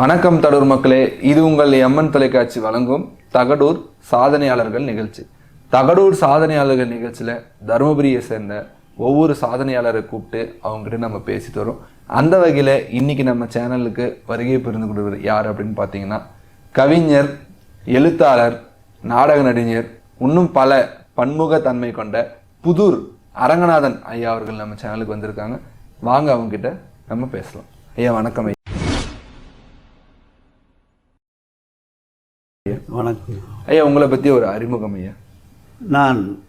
வணக்கம் தடூர் மக்களே. இது உங்கள் எம்என் தொலைக்காட்சி வழங்கும் தகடூர் சாதனையாளர்கள் நிகழ்ச்சி. தகடூர் சாதனையாளர்கள் நிகழ்ச்சியில் தருமபுரியை சேர்ந்த ஒவ்வொரு சாதனையாளரை கூப்பிட்டு அவங்ககிட்ட நம்ம பேசிட்டு வரோம். அந்த வகையில் இன்னைக்கு நம்ம சேனலுக்கு வருகை புரிந்து கொடுக்குறது யார் அப்படின்னு பார்த்தீங்கன்னா கவிஞர் எழுத்தாளர் நாடக நடிகர் இன்னும் பல பன்முகத்தன்மை கொண்ட புதூர் அரங்கநாதன் ஐயா அவர்கள் நம்ம சேனலுக்கு வந்திருக்காங்க. வாங்க அவங்ககிட்ட நம்ம பேசலாம். ஐயா வணக்கம் ஐயா உங்களை பற்றி ஒரு அறிமுகம் ஐயா. நான்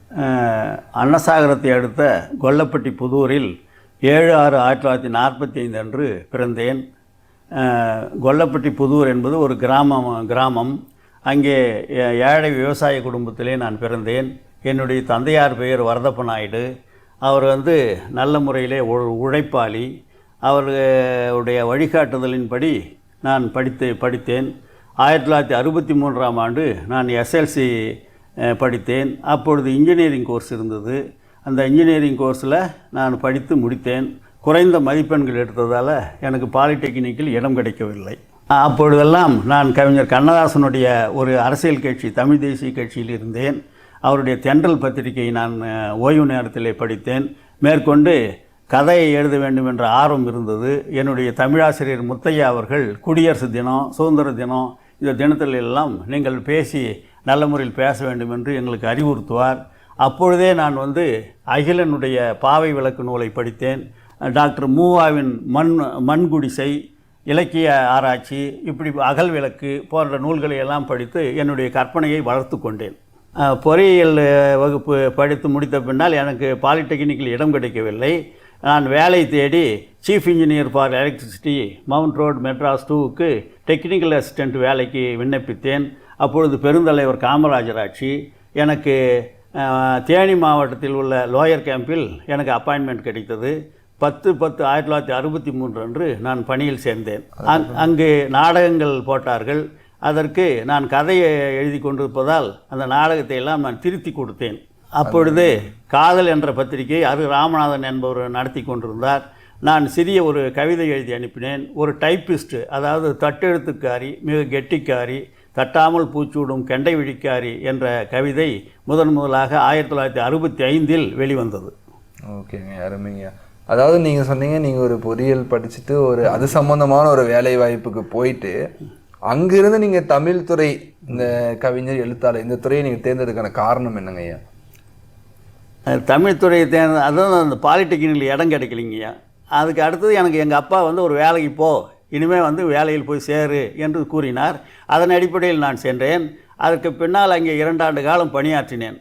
அன்னசாகரத்தை அடுத்த கொல்லப்பட்டி புதூரில் ஏழு ஆறு ஆயிரத்தி தொள்ளாயிரத்தி நாற்பத்தி ஐந்து அன்று பிறந்தேன். கொல்லப்பட்டி புதூர் என்பது ஒரு கிராமம் கிராமம். அங்கே ஏ- ஏழை விவசாய குடும்பத்திலே நான் பிறந்தேன். என்னுடைய தந்தையார் பெயர் வரதப்ப நாயுடு. அவர் வந்து நல்ல முறையிலே உ- உழைப்பாளி. அவருடைய வழிகாட்டுதலின்படி நான் படித்து படித்தேன். ஆயிரத்தி தொள்ளாயிரத்தி அறுபத்தி மூன்றாம் ஆண்டு நான் எஸ்எல்சி படித்தேன். அப்பொழுது இன்ஜினியரிங் கோர்ஸ் இருந்தது. அந்த இன்ஜினியரிங் கோர்ஸில் நான் படித்து முடித்தேன். குறைந்த மதிப்பெண்கள் எடுத்ததால் எனக்கு பாலிடெக்னிக்கில் இடம் கிடைக்கவில்லை. அப்பொழுதெல்லாம் நான் கவிஞர் கண்ணதாசனுடைய ஒரு அரசியல் கட்சி தமிழ் தேசிய கட்சியில் இருந்தேன். அவருடைய தென்றல் பத்திரிகை நான் ஓய்வு நேரத்தில் படித்தேன். மேற்கொண்டு கதையை எழுத வேண்டும் என்ற ஆர்வம் இருந்தது. என்னுடைய தமிழாசிரியர் முத்தையா அவர்கள் குடியரசு தினம் சுதந்திர தினம் இந்த தினத்தில் எல்லாம் நீங்கள் பேசி நல்ல முறையில் பேச வேண்டும் என்று எங்களுக்கு அறிவுறுத்துவார். அப்பொழுதே நான் வந்து அகிலனுடைய பாவை விளக்கு நூலை படித்தேன். டாக்டர் மூவாவின் மண் மண்குடிசை இலக்கிய ஆராய்ச்சி இப்படி அகல் விளக்கு போன்ற நூல்களை எல்லாம் படித்து என்னுடைய கற்பனையை வளர்த்து கொண்டேன். பொறியியல் வகுப்பு படித்து முடித்த பின்னால் எனக்கு பாலிடெக்னிக்கில் இடம் கிடைக்கவில்லை. நான் வேலை தேடி chief engineer for electricity mount road Madras டூவுக்கு technical assistant வேலைக்கு விண்ணப்பித்தேன். அப்பொழுது பெருந்தலைவர் காமராஜர் ஆட்சி எனக்கு தேனி மாவட்டத்தில் உள்ள லோயர் கேம்பில் எனக்கு அப்பாயின்மெண்ட் கிடைத்தது. பத்து பத்து ஆயிரத்தி தொள்ளாயிரத்தி அறுபத்தி மூன்று அன்று நான் பணியில் சேர்ந்தேன். அங் அங்கு நாடகங்கள் போட்டார்கள். அதற்கு நான் கதையை எழுதி கொண்டிருப்பதால் அந்த நாடகத்தை எல்லாம் நான் திருத்தி கொடுத்தேன். அப்பொழுது காதல் என்ற பத்திரிகை அரு ராமநாதன் என்பவர் நடத்தி கொண்டிருந்தார். நான் சிறிய ஒரு கவிதை எழுதி அனுப்பினேன். ஒரு டைப்பிஸ்ட் அதாவது தட்டெழுத்துக்காரி மிக கெட்டிக்காரி தட்டாமல் பூச்சூடும் கெண்டை விழிக்காரி என்ற கவிதை முதன் முதலாக ஆயிரத்தி தொள்ளாயிரத்தி அறுபத்தி ஐந்தில் வெளிவந்தது. ஓகேங்க அருமைங்க. அதாவது நீங்க சொன்னீங்க நீங்க ஒரு பொறியியல் படிச்சுட்டு ஒரு அது சம்பந்தமான ஒரு வேலை வாய்ப்புக்கு போயிட்டு அங்கிருந்து நீங்க தமிழ் துறை இந்த கவிஞர் எழுத்தாளர் இந்த துறையை நீங்க தேர்ந்தெடுக்கான காரணம் என்னங்க ஐயா? அஹ் தமிழ் துறையை தேர்ந்த அதுவும் அந்த பாலிடெக்னிக்கில் இடம் கிடைக்கலைங்கய்யா அதுக்கு அடுத்தது எனக்கு எங்கள் அப்பா வந்து ஒரு வேலைக்கு போ இனிமேல் வந்து வேலையில் போய் சேரு என்று கூறினார். அதன் அடிப்படையில் நான் சென்றேன். அதற்கு பின்னால் அங்கே இரண்டாண்டு காலம் பணியாற்றினேன்.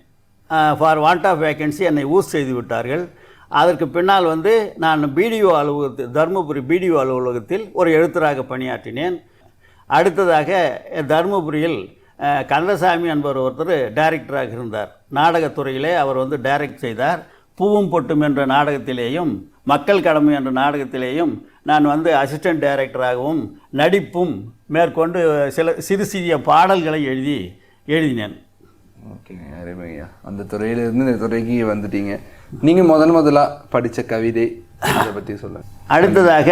ஃபார் வாண்ட் ஆஃப் வேக்கன்சி என்னை ஊஸ் செய்து விட்டார்கள். அதற்கு பின்னால் வந்து நான் பிடிஓ அலுவலகத்தில் தருமபுரி பிடிஓ அலுவலகத்தில் ஒரு எழுத்தராக பணியாற்றினேன். அடுத்ததாக தருமபுரியில் கந்தசாமி என்பவர் ஒருத்தர் டைரக்டராக இருந்தார். நாடகத்துறையிலே அவர் வந்து டைரக்ட் செய்தார். பூவும் பொட்டும் என்ற நாடகத்திலேயும் மக்கள் கடமை என்ற நாடகத்திலேயும் நான் வந்து அசிஸ்டன்ட் டைரக்டராகவும் நடிப்பும் மேற்கொண்டு சில சிறு சிறிய பாடல்களை எழுதி எழுதினேன். ஓகேங்க அருமைங்க அந்த துறையில இருந்து இந்த துறைக்கு வந்துட்டீங்க. நீங்க முதல் முதலா படிச்ச கவிதை அதை பத்தி சொல்லுங்க. அடுத்ததாக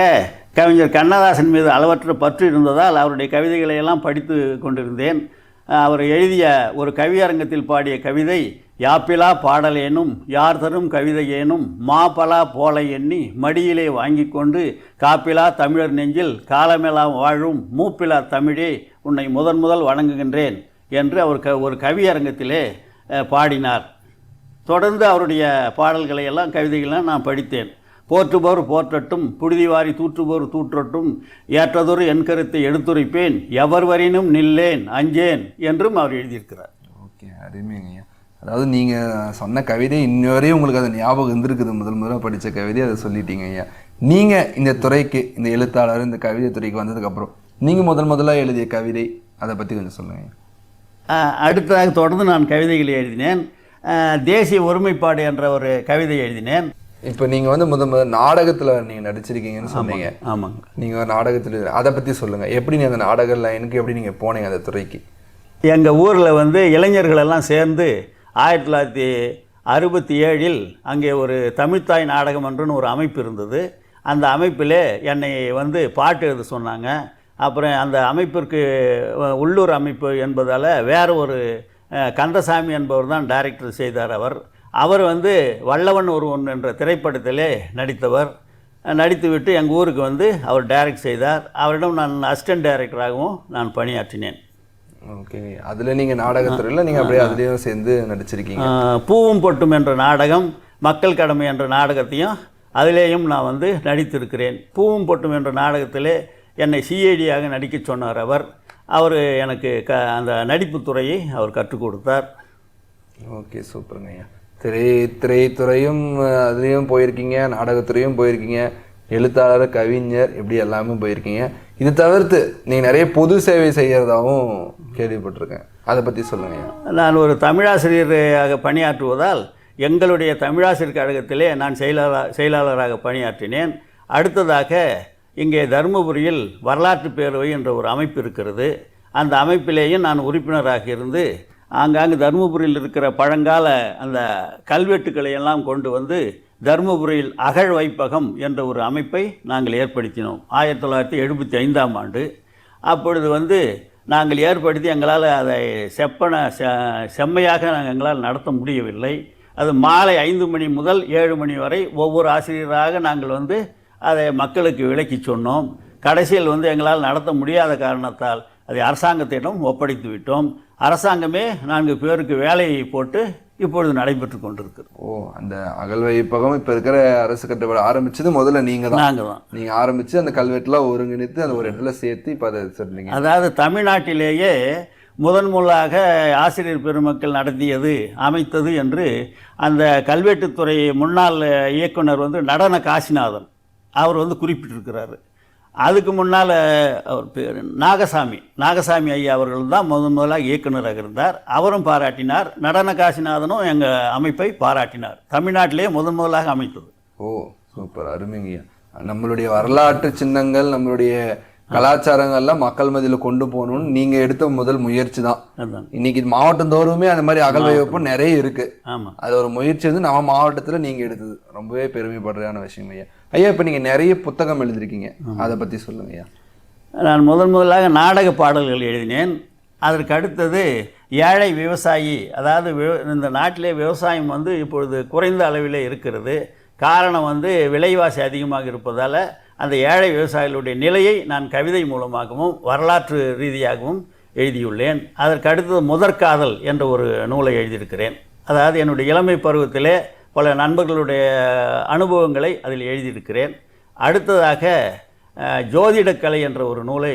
கவிஞர் கண்ணதாசன் மீது அளவற்ற பற்று இருந்ததால் அவருடைய கவிதைகளை எல்லாம் படித்து கொண்டிருந்தேன். அவர் எழுதிய ஒரு கவியரங்கத்தில் பாடிய கவிதை யாப்பிலா பாடலேனும் யார் தரும் கவிதையேனும் மாபலா போல எண்ணி மடியிலே வாங்கி கொண்டு காப்பிலா தமிழர் நெஞ்சில் காலமெல்லாம் வாழும் மூப்பிலா தமிழே உன்னை முதன் முதல் வணங்குகின்றேன் என்று அவர் க ஒரு கவியரங்கத்திலே பாடினார். தொடர்ந்து அவருடைய பாடல்களை எல்லாம் கவிதைகள்லாம் நான் படித்தேன். போற்றுபவர் போற்றட்டும் புழுதிவாரி தூற்றுபவர் தூற்றட்டும் ஏற்றதொரு என் கருத்தை எடுத்துரைப்பேன் எவர் வரினும் நில்லேன் அஞ்சேன் என்றும் அவர் எழுதியிருக்கிறார். ஓகே அருமைங்க அதாவது நீங்க சொன்ன கவிதை இன்ன வரையும் உங்களுக்கு அது ஞாபகம் இருந்திருக்குது. முதல் முதல்ல படிச்ச கவிதை அதை சொல்லிட்டீங்க ஐயா. நீங்க இந்த துறைக்கு இந்த எழுத்தாளர் இந்த கவிதை துறைக்கு வந்ததுக்கு அப்புறம் நீங்க முதல் முதல்ல எழுதிய கவிதை அதை பத்தி கொஞ்சம் சொல்லுங்க ஐயா. அஹ், அடுத்ததாக தொடர்ந்து நான் கவிதைகளை எழுதினேன். தேசிய ஒருமைப்பாடு என்ற ஒரு கவிதை எழுதினேன். இப்போ நீங்க வந்து முத முதல் நாடகத்துல நீங்க நடிச்சிருக்கீங்கன்னு சொன்னீங்க. ஆமாங்க. நீங்க ஒரு நாடகத்துல அதை பத்தி சொல்லுங்க. எப்படி நீங்க அந்த நாடக லைனுக்கு எப்படி நீங்க போனீங்க அந்த துறைக்கு? எங்கள் ஊரில் வந்து இளைஞர்கள் எல்லாம் சேர்ந்து ஆயிரத்தி தொள்ளாயிரத்தி அறுபத்தி ஏழில் அங்கே ஒரு தமிழ்த்தாய் நாடகம் என்றுன்னு ஒரு அமைப்பு இருந்தது. அந்த அமைப்பில் என்னை வந்து பாட்டு எழுத சொன்னாங்க. அப்புறம் அந்த அமைப்பிற்கு உள்ளூர் அமைப்பு என்பதால் வேறு ஒரு கந்தசாமி என்பவர் தான் டைரக்டர் செய்தார் அவர். அவர் வந்து வல்லவன் ஒருவன் என்ற திரைப்படத்திலே நடித்தவர். நடித்துவிட்டு எங்கள் ஊருக்கு வந்து அவர் டைரக்ட் செய்தார். அவரிடம் நான் அசிஸ்டன்ட் டைரக்டராகவும் நான் பணியாற்றினேன். ஓகே. அதுல நீங்க நாடகத்துறையில நீங்க அப்படியே அதுலயும் சேர்ந்து நடிச்சிருக்கீங்க. பூவும் பொட்டும் என்ற நாடகம் மக்கள் கடமை என்ற நாடகத்தையும் அதிலேயும் நான் வந்து நடித்திருக்கிறேன். பூவும் பொட்டும் என்ற நாடகத்திலே என்னை சிஐடியாக நடிக்க சொன்னார் அவர். அவர் எனக்கு க அந்த நடிப்புத் துறையை அவர் கற்றுக் கொடுத்தார். ஓகே சூப்பருங்க ஐயா. திரை திரைத்துறையும் அதுலயும் போயிருக்கீங்க நாடகத்துறையும் போயிருக்கீங்க. எழுத்தாளர் கவிஞர் இப்படி எல்லாமே போயிருக்கீங்க. இது தவிர்த்து நீங்கள் நிறைய பொது சேவை செய்கிறதாகவும் கேள்விப்பட்டிருக்கேன். அதை பற்றி சொல்லுங்க. நான் ஒரு தமிழாசிரியராக பணியாற்றுவதால் எங்களுடைய தமிழாசிரியர் கழகத்திலே நான் செயலாளர் செயலாளராக பணியாற்றினேன். அடுத்ததாக இங்கே தருமபுரியில் வரலாற்று பேரவை என்ற ஒரு அமைப்பு இருக்கிறது. அந்த அமைப்பிலேயும் நான் உறுப்பினராக இருந்து ஆங்காங்கு தருமபுரியில் இருக்கிற பழங்கால அந்த கல்வெட்டுக்களை எல்லாம் கொண்டு வந்து தருமபுரியில் அகழ் வைப்பகம் என்ற ஒரு அமைப்பை நாங்கள் ஏற்படுத்தினோம். ஆயிரத்தி தொள்ளாயிரத்தி எழுபத்தி ஐந்தாம் ஆண்டு. அப்பொழுது வந்து நாங்கள் ஏற்படுத்தி எங்களால் அதை செப்பன செ செம்மையாக நாங்கள் எங்களால் நடத்த முடியவில்லை. அது மாலை ஐந்து மணி முதல் ஏழு மணி வரை ஒவ்வொரு ஆசிரியராக நாங்கள் வந்து அதை மக்களுக்கு விளக்கி சொன்னோம். கடைசியில் வந்து எங்களால் நடத்த முடியாத காரணத்தால் அதை அரசாங்கத்திடம் ஒப்படைத்து விட்டோம். அரசாங்கமே நான்கு பேருக்கு வேலையை போட்டு இப்பொழுது நடைபெற்று கொண்டிருக்கிறது. ஓ அந்த அகழ்வைப்பகம் இப்ப இருக்கிற அரசு கட்டுப்பாடு ஆரம்பிச்சது முதல்ல நீங்க தான். நாங்கள் தான். நீங்க ஆரம்பிச்சு அந்த கல்வெட்டுலாம் ஒருங்கிணைத்து அந்த ஒரு இடத்துல சேர்த்து இப்ப அதை சொல்றீங்க. அதாவது தமிழ்நாட்டிலேயே முதன் முதலாக ஆசிரியர் பெருமக்கள் நடத்தியது அமைத்தது என்று அந்த கல்வெட்டுத்துறை முன்னாள் இயக்குனர் வந்து நடன காசிநாதன் அவர் வந்து குறிப்பிட்டிருக்கிறாரு. அதுக்கு முன்னால் அவர் பேர் நாகசாமி. நாகசாமி ஐயா அவர்கள் தான் முதன் முதலாக இயக்குனராக இருந்தார். அவரும் பாராட்டினார். நடன காசிநாதனும் எங்கள் அமைப்பை பாராட்டினார். தமிழ்நாட்டிலே முதன் முதலாக அமைத்தது. ஓ சூப்பர். அருமைங்கய்யா நம்மளுடைய வரலாற்று சின்னங்கள் நம்மளுடைய கலாச்சாரங்கள்லாம் மக்கள் மத்தியில கொண்டு போகணும்னு நீங்க எடுத்த முதல் முயற்சி தான். இன்னைக்கு மாவட்டம் தோறுமே அந்த மாதிரி அகழ்வை வைப்பு நிறைய இருக்கு. ஆமாம் அது ஒரு முயற்சி வந்து நம்ம மாவட்டத்துல நீங்க எடுத்தது. ரொம்பவே பெருமைப்படுறதான விஷயம் ஐயா. ஐயா இப்ப நீங்க நிறைய புத்தகம் எழுதிருக்கீங்க. அதை பத்தி சொல்லுங்க ஐயா. நான் முதன் முதலாக நாடக பாடல்கள் எழுதினேன். அதற்கு அடுத்தது ஏழை விவசாயி அதாவது இந்த நாட்டிலே விவசாயம் வந்து இப்பொழுது குறைந்த அளவிலே இருக்கிறது. காரணம் வந்து விலைவாசி அதிகமாக இருப்பதால் அந்த ஏழை விவசாயிகளுடைய நிலையை நான் கவிதை மூலமாகவும் வரலாற்று ரீதியாகவும் எழுதியுள்ளேன். அதற்கு அடுத்தது முதற்காதல் என்ற ஒரு நூலை எழுதியிருக்கிறேன். அதாவது என்னுடைய இளமை பருவத்திலே பல நண்பர்களுடைய அனுபவங்களை அதில் எழுதியிருக்கிறேன். அடுத்ததாக ஜோதிடக்கலை என்ற ஒரு நூலை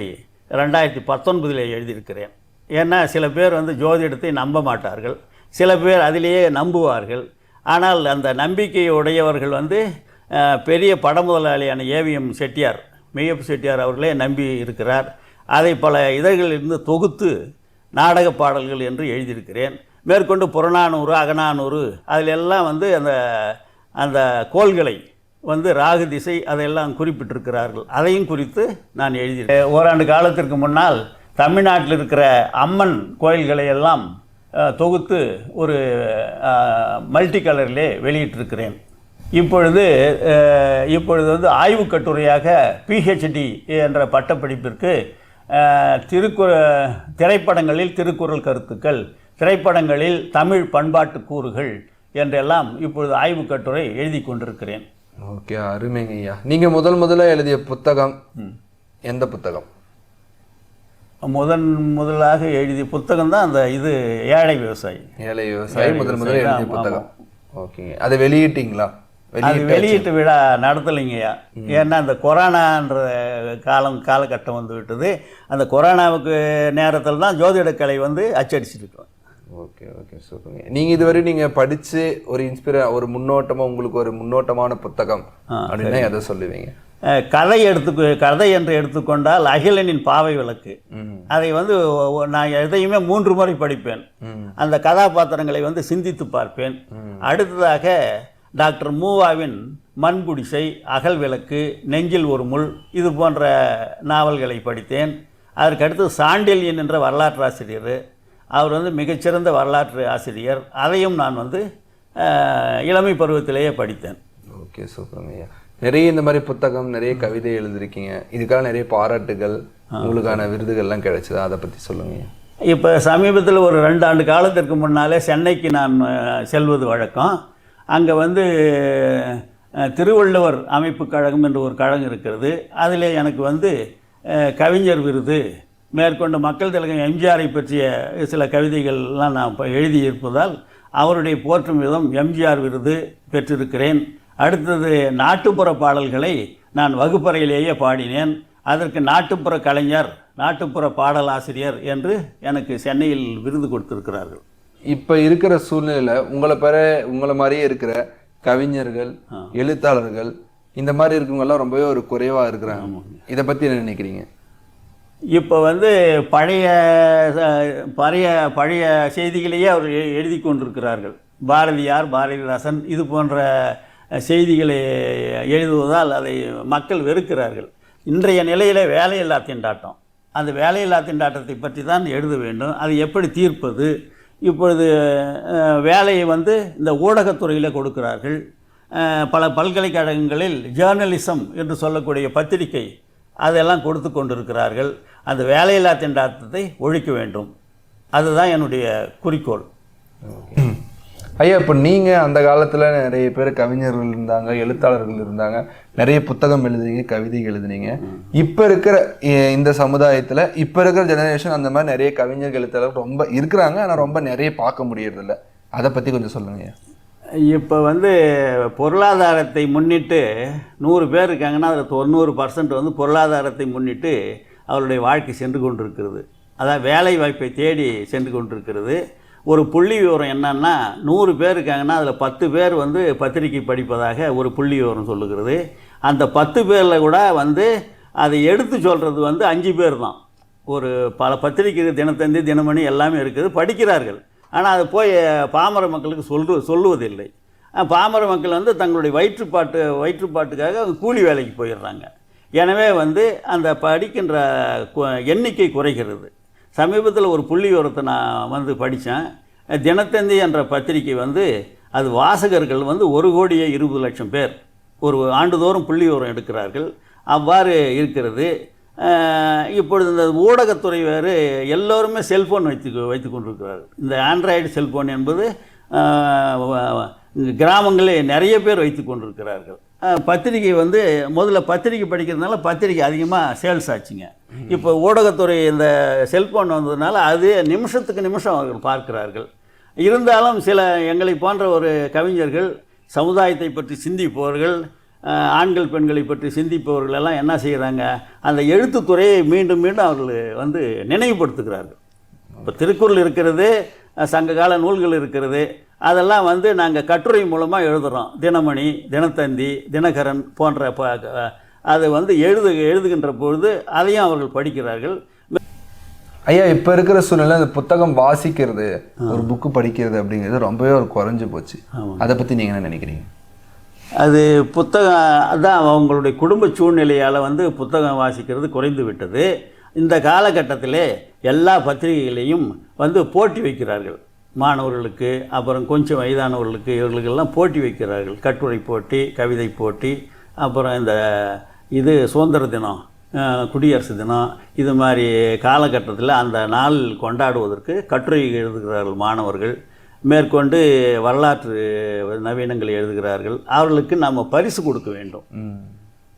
ரெண்டாயிரத்தி பத்தொன்பதில் எழுதியிருக்கிறேன். ஏன்னா சில பேர் வந்து ஜோதிடத்தை நம்ப மாட்டார்கள். சில பேர் அதிலேயே நம்புவார்கள். ஆனால் அந்த நம்பிக்கை உடையவர்கள் வந்து பெரிய பட முதலாளியான ஏவிஎம் செட்டியார் மெய்யப்பு செட்டியார் அவர்களே நம்பி இருக்கிறார். அதை பல இதழ்களிலிருந்து தொகுத்து நாடக பாடல்கள் என்று எழுதியிருக்கிறேன். மேற்கொண்டு புறநானூறு அகநானூறு அதிலெல்லாம் வந்து அந்த அந்த கோள்களை வந்து ராகு திசை அதையெல்லாம் குறிப்பிட்டிருக்கிறார்கள். அதையும் குறித்து நான் எழுதியிருக்கேன். ஓராண்டு காலத்திற்கு முன்னால் தமிழ்நாட்டில் இருக்கிற அம்மன் கோயில்களை எல்லாம் தொகுத்து ஒரு மல்டி கலரிலே வெளியிட்டிருக்கிறேன். இப்பொழுது இப்பொழுது வந்து ஆய்வுக் கட்டுரையாக பிஹெச்டி என்ற பட்டப்படிப்பிற்கு திருக்குற திரைப்படங்களில் திருக்குறள் கருத்துக்கள் திரைப்படங்களில் தமிழ் பண்பாட்டு கூறுகள் என்றெல்லாம் இப்பொழுது ஆய்வுக் கட்டுரை எழுதி கொண்டிருக்கிறேன். ஓகே அருமைங்க ஐயா. நீங்க முதல் முதல்ல எழுதிய புத்தகம்? எந்த புத்தகம்? முதன் முதலாக எழுதிய புத்தகம் தான் அந்த இது ஏழை விவசாயி. ஏழை விவசாயி முதல் முதல்ல எழுதிய புத்தகம். ஓகேங்க. அதை வெளியிட்டீங்களா? அது வெளியிட்டு வெளியீட்டு விழா நடத்தலைங்கய்யா ஏன்னா அந்த கொரோனான்ற காலம் காலகட்டம் வந்து விட்டது. அந்த கொரோனாவுக்கு நேரத்தில் தான் ஜோதிடக்கலை வந்து அச்சடிச்சிருக்கோம் ஓகே ஓகே சூப்பருங்க நீங்க இதுவரை நீங்க படிச்சு ஒரு இன்ஸ்பிர ஒரு முன்னோட்டமா உங்களுக்கு ஒரு முன்னோட்டமான புத்தகம் அப்படின்னா எதை சொல்லுவீங்க? கதை எடுத்து கதை என்று எடுத்துக்கொண்டால் அகிலனின் பாவை விளக்கு. அதை வந்து நான் எதையுமே மூன்று முறை படிப்பேன். அந்த கதாபாத்திரங்களை வந்து சிந்தித்து பார்ப்பேன். அடுத்ததாக டாக்டர் மூவாவின் மண்குடிசை அகல் விளக்கு நெஞ்சில் ஒரு முள் இது போன்ற நாவல்களை படித்தேன். அதற்கு அடுத்து சாண்டில்யன் என்ற வரலாற்று ஆசிரியர். அவர் வந்து மிகச்சிறந்த வரலாற்று ஆசிரியர். அதையும் நான் வந்து இளமை பருவத்திலேயே படித்தேன். ஓகே சூப்பருங்க ஐயா. நிறைய இந்த மாதிரி புத்தகம் நிறைய கவிதை எழுதிருக்கீங்க இதுக்காக நிறைய பாராட்டுகள் உங்களுக்கான விருதுகள்லாம் கிடைச்சதா? அதை பற்றி சொல்லுங்க இப்போ சமீபத்தில் ஒரு ரெண்டு ஆண்டு காலத்திற்கு முன்னாலே சென்னைக்கு நான் செல்வது வழக்கம். அங்கே வந்து திருவள்ளுவர் அமைப்பு கழகம் என்று ஒரு கழகம் இருக்கிறது. அதில் எனக்கு வந்து கவிஞர் விருது. மேற்கொண்டு மக்கள் திலகம் எம்ஜிஆரை பற்றிய சில கவிதைகள்லாம் நான் இப்போ எழுதியிருப்பதால் அவருடைய போற்றும் விதம் எம்ஜிஆர் விருது பெற்றிருக்கிறேன். அடுத்தது நாட்டுப்புற பாடல்களை நான் வகுப்பறையிலேயே பாடினேன். அதற்கு நாட்டுப்புற கலைஞர் நாட்டுப்புற பாடலாசிரியர் என்று எனக்கு சென்னையில் விருது கொடுத்திருக்கிறார்கள். இப்போ இருக்கிற சூழ்நிலையில் உங்களை பெற உங்களை மாதிரியே இருக்கிற கவிஞர்கள் எழுத்தாளர்கள் இந்த மாதிரி இருக்கவங்கெல்லாம் ரொம்பவே ஒரு குறைவாக இருக்கிறாங்க. இதை பற்றி என்ன நினைக்கிறீங்க? இப்போ வந்து பழைய பழைய பழைய செய்திகளையே அவர் எழுதி கொண்டிருக்கிறார்கள். பாரதியார் பாரதிதாசன் இது போன்ற செய்திகளை எழுதுவதால் அதை மக்கள் வெறுக்கிறார்கள். இன்றைய நிலையில் வேலையில்லா திண்டாட்டம். அந்த வேலையில்லா திண்டாட்டத்தை பற்றி தான் எழுத வேண்டும். அது எப்படி தீர்ப்பது? இப்பொழுது வேலையை வந்து இந்த ஊடகத்துறையில் கொடுக்கிறார்கள். பல பல்கலைக்கழகங்களில் ஜேர்னலிசம் என்று சொல்லக்கூடிய பத்திரிகை அதெல்லாம் கொடுத்து கொண்டிருக்கிறார்கள். அந்த வேலையில்லா திண்டாட்டத்தை ஒழிக்க வேண்டும். அதுதான் என்னுடைய குறிக்கோள். ஐயா இப்போ நீங்கள் அந்த காலத்தில் நிறைய பேர் கவிஞர்கள் இருந்தாங்க எழுத்தாளர்கள் இருந்தாங்க. நிறைய புத்தகம் எழுதுனீங்க கவிதை எழுதுனீங்க. இப்போ இருக்கிற இந்த சமுதாயத்தில் இப்போ இருக்கிற ஜெனரேஷன் அந்த மாதிரி நிறைய கவிஞர்கள் எழுத்தாளர்கள் ரொம்ப இருக்கிறாங்க. ஆனால் ரொம்ப நிறைய பார்க்க முடியறதில்ல. அதை பற்றி கொஞ்சம் சொல்லுங்க இப்போ வந்து பொருளாதாரத்தை முன்னிட்டு நூறு பேர் இருக்காங்கன்னா அதில் தொண்ணூறு பர்சன்ட் வந்து பொருளாதாரத்தை முன்னிட்டு அவருடைய வாழ்க்கை சென்று கொண்டிருக்கிறது. அதாவது வேலை வாய்ப்பை தேடி சென்று கொண்டிருக்கிறது. ஒரு புள்ளி விவரம் என்னன்னா நூறு பேர் இருக்காங்கன்னா அதில் பத்து பேர் வந்து பத்திரிகை படிப்பதாக ஒரு புள்ளி விவரம் சொல்லுகிறது. அந்த பத்து பேரில் கூட வந்து அதை எடுத்து சொல்கிறது வந்து அஞ்சு பேர் தான். ஒரு பல பத்திரிகை தினத்தந்தி தினமணி எல்லாமே இருக்குது. படிக்கிறார்கள். ஆனால் அது போய் பாமர மக்களுக்கு சொல்று சொல்லுவதில்லை. பாமர மக்கள் வந்து தங்களுடைய வயிற்றுப்பாட்டு வயிற்றுப்பாட்டுக்காக அவங்க கூலி வேலைக்கு போயிடுறாங்க. எனவே வந்து அந்த படிக்கின்ற எண்ணிக்கை குறைகிறது. சமீபத்தில் ஒரு புள்ளி விவரத்தை நான் வந்து படித்தேன் தினத்தந்தி என்ற பத்திரிகை வந்து அது வாசகர்கள் வந்து ஒரு கோடியே இருபது லட்சம் பேர். ஒரு ஆண்டுதோறும் புள்ளி விவரம் எடுக்கிறார்கள். அவ்வாறு இருக்கிறது. இப்பொழுது இந்த ஊடகத்துறை வேறு எல்லோருமே செல்ஃபோன் வைத்து வைத்து கொண்டிருக்கிறார்கள். இந்த ஆண்ட்ராய்டு செல்ஃபோன் என்பது கிராமங்களே கிராமங்களில் நிறைய பேர் வைத்து கொண்டிருக்கிறார்கள். பத்திரிகை வந்து முதல்ல பத்திரிகை படிக்கிறதுனால பத்திரிகை அதிகமாக சேல்ஸ் ஆச்சுங்க. இப்போ ஊடகத்துறை இந்த செல்ஃபோன் வந்ததுனால அது நிமிஷத்துக்கு நிமிஷம் அவர்கள் பார்க்கிறார்கள். இருந்தாலும் சில எங்களை போன்ற ஒரு கவிஞர்கள் சமுதாயத்தை பற்றி சிந்திப்பவர்கள் ஆண்கள் பெண்களை பற்றி சிந்திப்பவர்கள் எல்லாம் என்ன செய்கிறாங்க அந்த எழுத்துத்துறையை மீண்டும் மீண்டும் அவர்கள் வந்து நினைவுபடுத்துகிறார்கள். இப்போ திருக்குறள் இருக்கிறது சங்ககால நூல்கள் இருக்கிறது அதெல்லாம் வந்து நாங்கள் கட்டுரை மூலமாக எழுதுகிறோம் தினமணி தினத்தந்தி தினகரன் போன்ற ப அது வந்து எழுது எழுதுகின்ற பொழுது அதையும் அவர்கள் படிக்கிறார்கள். ஐயா இப்போ இருக்கிற சூழ்நிலை அந்த புத்தகம் வாசிக்கிறது ஒரு புக்கு படிக்கிறது அப்படிங்கிறது ரொம்பவே ஒரு குறைஞ்சு போச்சு. அதை பற்றி நீங்கள் என்ன நினைக்கிறீங்க? அது புத்தகம் அதான் அவங்களுடைய குடும்ப சூழ்நிலையால் வந்து புத்தகம் வாசிக்கிறது குறைந்து விட்டது. இந்த காலகட்டத்திலே எல்லா பத்திரிகைகளையும் வந்து போட்டி வைக்கிறார்கள். மாணவர்களுக்கு அப்புறம் கொஞ்சம் வயதானவர்களுக்கு இவர்களுக்கெல்லாம் போட்டி வைக்கிறார்கள். கட்டுரை போட்டி கவிதை போட்டி அப்புறம் இந்த இது சுதந்திர தினம் குடியரசு தினம் இது மாதிரி காலகட்டத்தில் அந்த நாள் கொண்டாடுவதற்கு கட்டுரை எழுதுகிறார்கள் மாணவர்கள். மேற்கொண்டு வரலாற்று நவீனங்களை எழுதுகிறார்கள். அவர்களுக்கு நாம் பரிசு கொடுக்க வேண்டும்.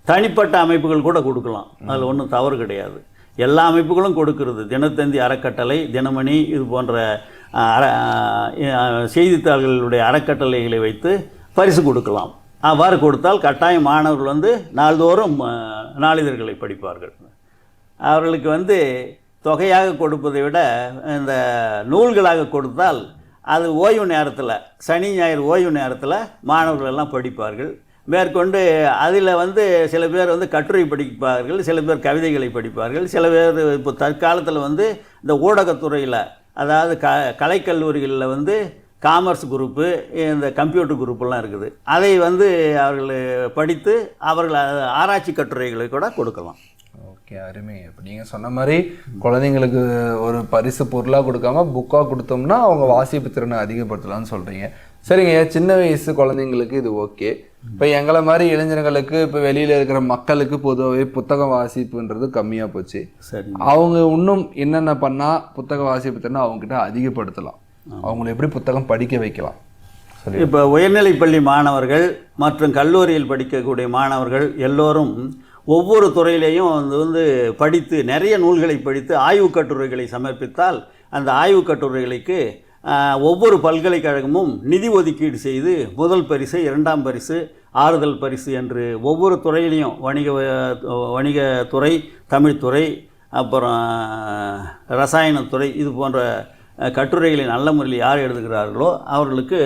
தனிப்பட்ட அமைப்புகள் கூட கொடுக்கலாம். அதில் ஒன்றும் தவறு கிடையாது. எல்லா அமைப்புகளும் கொடுக்கிறது. தினத்தந்தி அறக்கட்டளை தினமணி இது போன்ற அற செய்தித்தாள்களுடைய அறக்கட்டளைகளை வைத்து பரிசு கொடுக்கலாம். அவ்வாறு கொடுத்தால் கட்டாயம் மாணவர்கள் வந்து நாள்தோறும் நாளிதழ்களை படிப்பார்கள். அவர்களுக்கு வந்து தொகையாக கொடுப்பதை விட இந்த நூல்களாக கொடுத்தால் அது ஓய்வு நேரத்தில் சனி ஞாயிறு ஓய்வு நேரத்தில் மாணவர்கள் எல்லாம் படிப்பார்கள். மேற்கொண்டு அதில் வந்து சில பேர் வந்து கட்டுரை படிப்பார்கள் சில பேர் கவிதைகளை படிப்பார்கள் சில பேர் இப்போ தற்காலத்தில் வந்து இந்த ஊடகத்துறையில் அதாவது க கலைக்கல்லூரிகளில் வந்து காமர்ஸ் குரூப்பு இந்த கம்ப்யூட்டர் குரூப்பெல்லாம் இருக்குது. அதை வந்து அவர்கள் படித்து அவர்கள் ஆராய்ச்சி கட்டுரைகளை கூட கொடுக்கலாம். ஓகே அருமை. இப்போ நீங்கள் சொன்ன மாதிரி குழந்தைங்களுக்கு ஒரு பரிசு பொருளாக கொடுக்காம புக்காக கொடுத்தோம்னா அவங்க வாசிப்பு திறனை அதிகப்படுத்தலாம்னு சொல்கிறீங்க சரிங்க சின்ன வயசு குழந்தைங்களுக்கு இது ஓகே. இப்போ எங்களை மாதிரி இளைஞர்களுக்கு இப்போ வெளியில இருக்கிற மக்களுக்கு பொதுவாகவே புத்தக வாசிப்புன்றது கம்மியா போச்சு. சரி அவங்க இன்னும் என்னென்ன பண்ணா புத்தக வாசிப்பு திறனை அவங்க கிட்ட அதிகப்படுத்தலாம் அவங்களை எப்படி புத்தகம் படிக்க வைக்கலாம்? சரி இப்போ உயர்நிலைப்பள்ளி மாணவர்கள் மற்றும் கல்லூரியில் படிக்கக்கூடிய மாணவர்கள் எல்லோரும் ஒவ்வொரு துறையிலையும் வந்து வந்து படித்து நிறைய நூல்களை படித்து ஆய்வுக் கட்டுரைகளை சமர்ப்பித்தால் அந்த ஆய்வுக் கட்டுரைகளுக்கு ஒவ்வொரு பல்கலைக்கழகமும் நிதி ஒதுக்கீடு செய்து முதல் பரிசு இரண்டாம் பரிசு ஆறுதல் பரிசு என்று ஒவ்வொரு துறையிலையும் வணிக வணிகத்துறை தமிழ்துறை அப்புறம் ரசாயனத்துறை இது போன்ற கட்டுரைகளை நல்ல முறையில் யார் எழுதுகிறார்களோ அவர்களுக்கு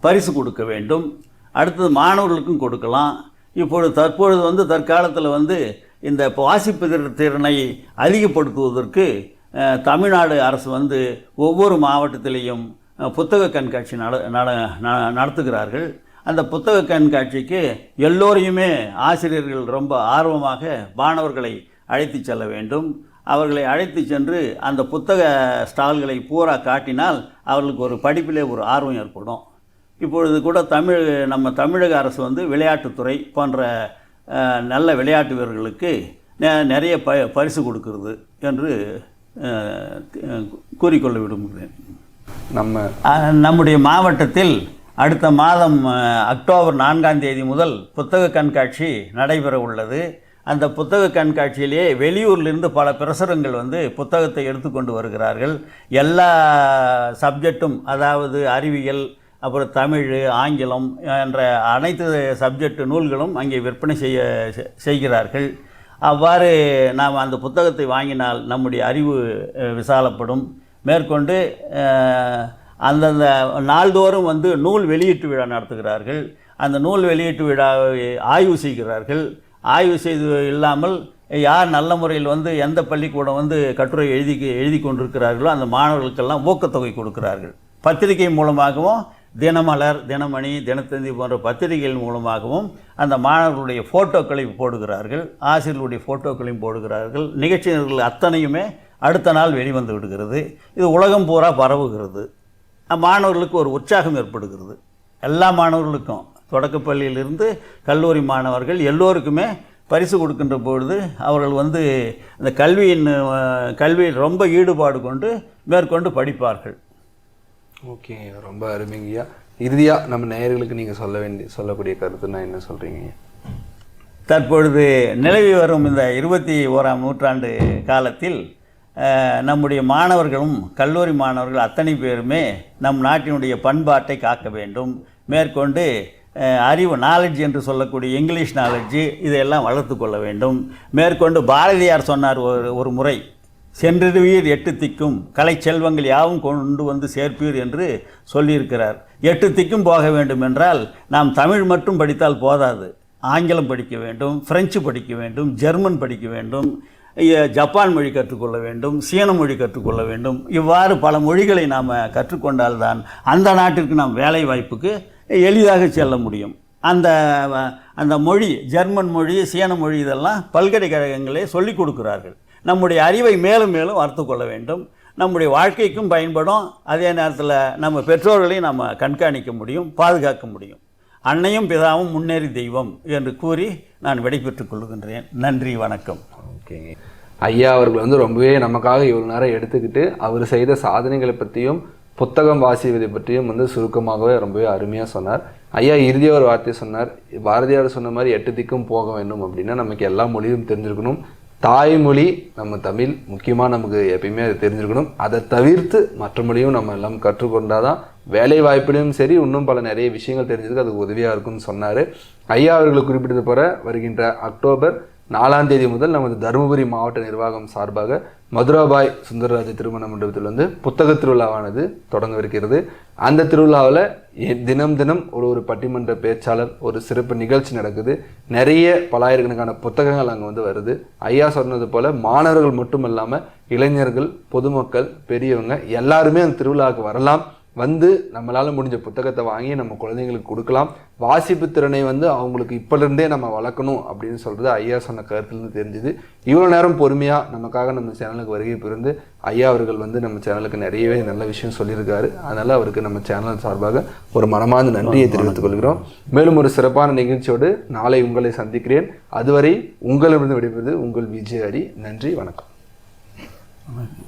பரிசு கொடுக்க வேண்டும். அடுத்தது மாணவர்களுக்கும் கொடுக்கலாம். இப்பொழுது தற்பொழுது வந்து தற்காலத்தில் வந்து இந்த வாசிப்பு திறனை அதிகப்படுத்துவதற்கு தமிழ்நாடு அரசு வந்து ஒவ்வொரு மாவட்டத்திலையும் புத்தக கண்காட்சி நட நட ந- நடத்துகிறார்கள். அந்த புத்தக கண்காட்சிக்கு எல்லோரையுமே ஆசிரியர்கள் ரொம்ப ஆர்வமாக மாணவர்களை அழைத்து செல்ல வேண்டும். அவர்களை அழைத்து சென்று அந்த புத்தக ஸ்டால்களை பூரா காட்டினால் அவர்களுக்கு ஒரு படிப்பிலே ஒரு ஆர்வம் ஏற்படும். இப்பொழுது கூட தமிழ் நம்ம தமிழக அரசு வந்து விளையாட்டுத்துறை போன்ற நல்ல விளையாட்டு வீரர்களுக்கு நெ- நிறைய ப பரிசு கொடுக்கிறது என்று கூறிக்கொள்ள விரும்புகிறேன். நம்ம நம்முடைய மாவட்டத்தில் அடுத்த மாதம் அக்டோபர் நான்காம் தேதி முதல் புத்தக கண்காட்சி நடைபெற உள்ளது. அந்த புத்தக கண்காட்சியிலே வெளியூர்லேருந்து பல பிரசுரங்கள் வந்து புத்தகத்தை எடுத்துக்கொண்டு வருகிறார்கள். எல்லா சப்ஜெக்டும் அதாவது அறிவியல் அப்புறம் தமிழ் ஆங்கிலம் என்ற அனைத்து சப்ஜெக்ட் நூல்களும் அங்கே விற்பனை செய்ய செ- செய்கிறார்கள். அவ்வாறு நாம் அந்த புத்தகத்தை வாங்கினால் நம்முடைய அறிவு விசாலப்படும். மேற்கொண்டு அந்தந்த நாள்தோறும் வந்து நூல் வெளியீட்டு விழா நடத்துகிறார்கள். அந்த நூல் வெளியீட்டு விழாவை ஆய்வு செய்கிறார்கள். ஆய்வு செய்து இல்லாமல் யார் நல்ல முறையில் வந்து எந்த பள்ளிக்கூடம் வந்து கட்டுரை எழுதி எழுதி கொண்டிருக்கிறார்களோ அந்த மாணவர்களுக்கெல்லாம் ஊக்கத்தொகை கொடுக்கிறார்கள். பத்திரிகை மூலமாகவும் தினமலர் தினமணி தினத்தந்தி போன்ற பத்திரிகைகள் மூலமாகவும் அந்த மாணவர்களுடைய ஃபோட்டோக்களை போடுகிறார்கள் ஆசிரியர்களுடைய ஃபோட்டோக்களையும் போடுகிறார்கள் நிகழ்ச்சிகள் அத்தனையுமே அடுத்த நாள் வெளிவந்து விடுகிறது. இது உலகம் பூரா பரவுகிறது. மாணவர்களுக்கு ஒரு உற்சாகம் ஏற்படுகிறது. எல்லா மாணவர்களுக்கும் தொடக்கப்பள்ளியிலிருந்து கல்லூரி மாணவர்கள் எல்லோருக்குமே பரிசு கொடுக்கின்ற பொழுது அவர்கள் வந்து இந்த கல்வியின் கல்வியில் ரொம்ப ஈடுபாடு கொண்டு மேற்கொண்டு படிப்பார்கள். ஓகே ரொம்ப அருமைங்கய்யா இறுதியாக நம்ம நேயர்களுக்கு நீங்கள் சொல்ல வேண்டிய சொல்லக்கூடிய கருத்துன்னா என்ன சொல்கிறீங்க தற்பொழுது நிலவி வரும் இந்த இருபத்தி ஓராம் நூற்றாண்டு காலத்தில் நம்முடைய மாணவர்களும் கல்லூரி மாணவர்கள் அத்தனை பேருமே நம் நாட்டினுடைய பண்பாட்டை காக்க வேண்டும். மேற்கொண்டு அறிவு நாலேஜ் என்று சொல்லக்கூடிய இங்கிலீஷ் நாலேஜ் இதையெல்லாம் வளர்த்து கொள்ள வேண்டும். மேற்கொண்டு பாரதியார் சொன்னார் ஒரு ஒரு முறை சென்றிடுவீர் எட்டு திக்கும். கலை செல்வங்கள் யாவும் கொண்டு வந்து சேர்ப்பீர் என்று சொல்லியிருக்கிறார். எட்டு திக்கும் போக வேண்டும் என்றால் நாம் தமிழ் மட்டும் படித்தால் போதாது. ஆங்கிலம் படிக்க வேண்டும் பிரெஞ்சு படிக்க வேண்டும் ஜெர்மன் படிக்க வேண்டும் ஜப்பான் மொழி கற்றுக்கொள்ள வேண்டும் சீன மொழி கற்றுக்கொள்ள வேண்டும். இவ்வாறு பல மொழிகளை நாம் கற்றுக்கொண்டால்தான் அந்த நாட்டிற்கு நாம் வேலை வாய்ப்புக்கு எளிதாக செல்ல முடியும். அந்த அந்த மொழி ஜெர்மன் மொழி சீன மொழி இதெல்லாம் பல்கலைக்கழகங்களே சொல்லிக் கொடுக்கிறார்கள். நம்முடைய அறிவை மேலும் மேலும் வளர்த்து கொள்ள வேண்டும். நம்முடைய வாழ்க்கைக்கும் பயன்படும். அதே நேரத்தில் நம்ம பெற்றோர்களையும் நம்ம கண்காணிக்க முடியும் பாதுகாக்க முடியும். அன்னையும் பிதாவும் முன்னேறி தெய்வம் என்று கூறி நான் விடைபெற்றுக் கொள்கின்றேன். நன்றி வணக்கம். ஓகேங்க ஐயா அவர்கள் வந்து ரொம்பவே நமக்காக இவ்வளோ நேரம் எடுத்துக்கிட்டு அவர் செய்த சாதனைகளை பற்றியும் புத்தகம் வாசிப்பதை பற்றியும் வந்து சுருக்கமாகவே ரொம்பவே அருமையாக சொன்னார். ஐயா இறுதியாக ஒரு வார்த்தை சொன்னார். பாரதியார் சொன்ன மாதிரி எட்டு திக்கும் போக வேண்டும் அப்படின்னா நமக்கு எல்லா மொழியும் தெரிஞ்சிருக்கணும். தாய்மொழி நம்ம தமிழ் முக்கியமாக நமக்கு எப்பயுமே அது தெரிஞ்சிருக்கணும். அதை தவிர்த்து மற்ற மொழியும் நம்ம எல்லாம் கற்றுக்கொண்டாதான் வேலை வாய்ப்பிலும் சரி இன்னும் பல நிறைய விஷயங்கள் தெரிஞ்சதுக்கு அது உதவியாக இருக்கும்னு சொன்னார். ஐயா அவர்கள் குறிப்பிட்டது போல வருகின்ற அக்டோபர் நாலாம் தேதி முதல் நமது தருமபுரி மாவட்ட நிர்வாகம் சார்பாக மதுராபாய் சுந்தரராஜ திருமண மண்டபத்தில் வந்து புத்தக திருவிழாவானது தொடங்கவிருக்கிறது. அந்த திருவிழாவில் தினம் தினம் ஒரு ஒரு பட்டிமன்ற பேச்சாளர் ஒரு சிறப்பு நிகழ்ச்சி நடக்குது. நிறைய பலாயிரக்கணக்கான புத்தகங்கள் அங்கே வந்து வருது. ஐயா சொன்னது போல் மாணவர்கள் மட்டும் இல்லாமல் இளைஞர்கள் பொதுமக்கள் பெரியவங்க எல்லாருமே அந்த திருவிழாவுக்கு வரலாம். வந்து நம்மளால் முடிஞ்ச புத்தகத்தை வாங்கி நம்ம குழந்தைங்களுக்கு கொடுக்கலாம். வாசிப்பு திறனை வந்து அவங்களுக்கு இப்போலேருந்தே நம்ம வளர்க்கணும் அப்படின்னு சொல்கிறது ஐயா சொன்ன கருத்துலேருந்து தெரிஞ்சுது. இவ்வளோ நேரம் பொறுமையாக நமக்காக நம்ம சேனலுக்கு வருகை பிறந்து ஐயா அவர்கள் வந்து நம்ம சேனலுக்கு நிறையவே நல்ல விஷயம் சொல்லியிருக்காரு. அதனால் அவருக்கு நம்ம சேனல் சார்பாக ஒரு மனமார்ந்த நன்றியை தெரிவித்துக் கொள்கிறோம். மேலும் ஒரு சிறப்பான நிகழ்ச்சியோடு நாளை உங்களை சந்திக்கிறேன். அதுவரை உங்களிடமிருந்து விடைபெறுவது உங்கள் விஜய் ஹரி நன்றி வணக்கம்.